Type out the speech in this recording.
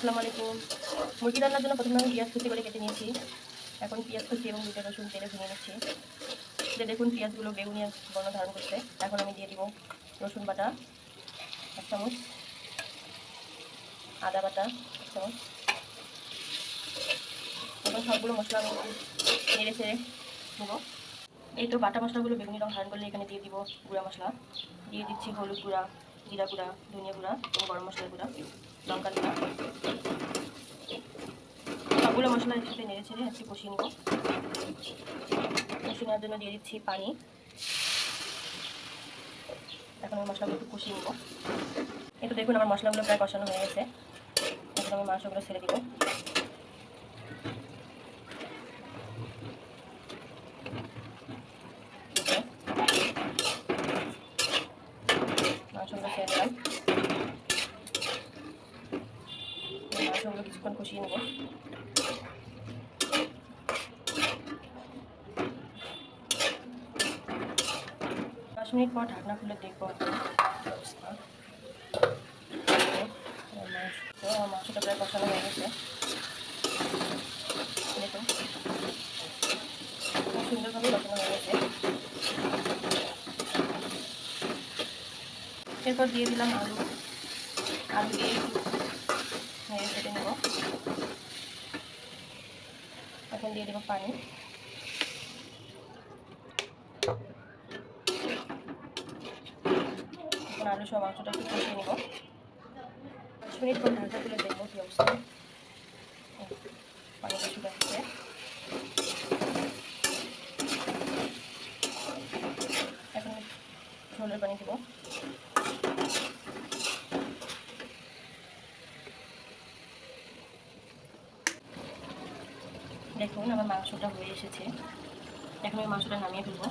আসসালামু আলাইকুম মুরগি রান্নার জন্য প্রথমে আমি পেঁয়াজ কুচি করে কেটে নিয়েছি। এখন পেঁয়াজ কুচি এবং দুটো রসুন তেলে ভেঙে নিচ্ছি। যে দেখুন পেঁয়াজগুলো বেগুনিয়া বর্ণ ধারণ করছে, এখন আমি দিয়ে দিব রসুন বাটা, এক চামচ। আদা বাটা, এক চামচ। এবং সবগুলো মশলা আমি নেড়ে ছেড়ে দেবো এই তো বাটা মশলাগুলো বেগুনি রং ধারণ করলে এখানে দিয়ে দিব গুঁড়া মশলা। দিয়ে দিচ্ছি হলুদ গুঁড়া। জিরা গুঁড়া, ধনিয়া গুঁড়া এবং গরম মশলা গুঁড়া লঙ্কা গুঁড়া। সবগুলো মশলা একসাথে নেড়ে ছেড়ে একটু কষিয়ে নেব। কষিয়ে নেওয়ার জন্য দিয়ে দিচ্ছি পানি। এখন আমি মশলাগুলো একটু কষিয়ে নেব। তো দেখুন, আমার মশলাগুলো প্রায় কষানো হয়ে গেছে। এখন আমি মাংসগুলো ছেড়ে দিব মাংসগুলো ছেড়ে দিলাম মাংসগুলো কিছুক্ষণ কষিয়ে নেব। পাঁচ মিনিট পর ঢাকনা খুলে দেখব অবস্থা। মাংসটা প্রায় কষানো হয়ে গেছে। সুন্দরভাবে কষানো হয়ে গেছে। এরপর দিয়ে দিলাম আলু। আলু দিয়ে একটু নেড়ে কেটে নেব এখন দিয়ে দেবো পানি। এখন আলু সব মাংসটা একটু কষিয়ে নেব। পাঁচ মিনিট পর ঢাকা তুলে দেখব কি অবস্থা। পানিটা শুকে আসছে এখন ঝোলের পানি দেবো। দেখুন আমার মাংসটা হয়ে এসেছে। এখন আমি মাংসটা নামিয়ে ফেলব।